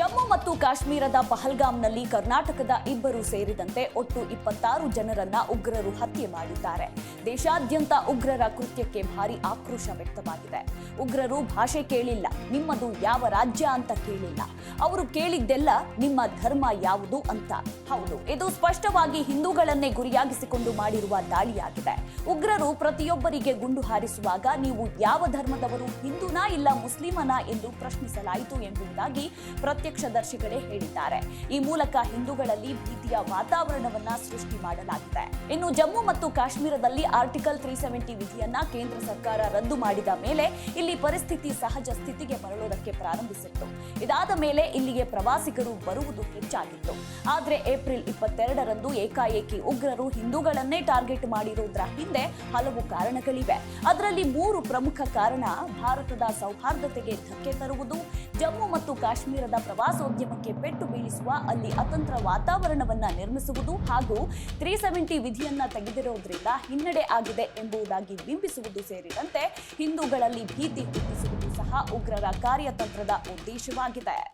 ಜಮ್ಮು ಮತ್ತು ಕಾಶ್ಮೀರದ ಪಹಲ್ಗಾಮ್ನಲ್ಲಿ ಕರ್ನಾಟಕದ ಇಬ್ಬರು ಸೇರಿದಂತೆ ಒಟ್ಟು ಇಪ್ಪತ್ತಾರು ಜನರನ್ನ ಉಗ್ರರು ಹತ್ಯೆ ಮಾಡಿದ್ದಾರೆ. ದೇಶಾದ್ಯಂತ ಉಗ್ರರ ಕೃತ್ಯಕ್ಕೆ ಭಾರಿ ಆಕ್ರೋಶ ವ್ಯಕ್ತವಾಗಿದೆ. ಉಗ್ರರು ಭಾಷೆ ಕೇಳಿಲ್ಲ, ನಿಮ್ಮದು ಯಾವ ರಾಜ್ಯ ಅಂತ ಕೇಳಿಲ್ಲ. ಅವರು ಕೇಳಿದ್ದೆಲ್ಲ ನಿಮ್ಮ ಧರ್ಮ ಯಾವುದು ಅಂತ. ಹೌದು, ಇದು ಸ್ಪಷ್ಟವಾಗಿ ಹಿಂದೂಗಳನ್ನೇ ಗುರಿಯಾಗಿಸಿಕೊಂಡು ಮಾಡಿರುವ ದಾಳಿಯಾಗಿದೆ. ಉಗ್ರರು ಪ್ರತಿಯೊಬ್ಬರಿಗೆ ಗುಂಡು ಹಾರಿಸುವಾಗ ನೀವು ಯಾವ ಧರ್ಮದವರು, ಹಿಂದೂನಾ ಇಲ್ಲ ಮುಸ್ಲಿಮನಾ ಎಂದು ಪ್ರಶ್ನಿಸಲಾಯಿತು ಎಂಬುದಾಗಿ ಪ್ರತ್ಯಕ್ಷದರ್ಶಿಗಳೇ ಹೇಳಿದ್ದಾರೆ. ಈ ಮೂಲಕ ಹಿಂದೂಗಳಲ್ಲಿ ಭೀತಿಯ ವಾತಾವರಣವನ್ನ ಸೃಷ್ಟಿ ಮಾಡಲಾಗಿದೆ. ಇನ್ನು ಜಮ್ಮು ಮತ್ತು ಕಾಶ್ಮೀರದಲ್ಲಿ ಆರ್ಟಿಕಲ್ ತ್ರೀ ಸೆವೆಂಟಿ ವಿಧಿಯನ್ನ ಕೇಂದ್ರ ಸರ್ಕಾರ ರದ್ದು ಮಾಡಿದ ಮೇಲೆ ಇಲ್ಲಿ ಪರಿಸ್ಥಿತಿ ಸಹಜ ಸ್ಥಿತಿಗೆ ಮರಳೋದಕ್ಕೆ ಪ್ರಾರಂಭಿಸಿತ್ತು. ಇದಾದ ಮೇಲೆ ಇಲ್ಲಿಗೆ ಪ್ರವಾಸಿಗರು ಬರುವುದು ಹೆಚ್ಚಾಗಿತ್ತು. ಆದ್ರೆ ಏಪ್ರಿಲ್ ಇಪ್ಪತ್ತೆರಡರಂದು ಏಕಾಏಕಿ ಉಗ್ರರು ಹಿಂದೂಗಳನ್ನೇ ಟಾರ್ಗೆಟ್ ಮಾಡಿರುವುದರ ಹಿಂದೆ ಹಲವು ಕಾರಣಗಳಿವೆ. ಅದರಲ್ಲಿ ಮೂರು ಪ್ರಮುಖ ಕಾರಣ ಭಾರತದ ಸೌಹಾರ್ದತೆಗೆ ಧಕ್ಕೆ ತರುವುದು ಜಮ್ಮು ಮತ್ತು ಕಾಶ್ಮೀರದ ಪ್ರವಾಸೋದ್ಯಮಕ್ಕೆ ಪೆಟ್ಟು ಬೀಳಿಸುವ ಅಲ್ಲಿ ಅತಂತ್ರ ವಾತಾವರಣವನ್ನು ನಿರ್ಮಿಸುವುದು ಹಾಗೂ ತ್ರೀ ಸೆವೆಂಟಿ ವಿಧಿಯನ್ನ ತೆಗೆದಿರುವುದರಿಂದ ಹಿನ್ನಡೆ ಆಗಿದೆ ಎಂಬುದಾಗಿ ಬಿಂಬಿಸುವುದು ಸೇರಿದಂತೆ ಹಿಂದೂಗಳಲ್ಲಿ ಭೀತಿ ಹುಟ್ಟಿಸುವುದು ಸಹ ಉಗ್ರರ ಕಾರ್ಯತಂತ್ರದ ಉದ್ದೇಶವಾಗಿದೆ.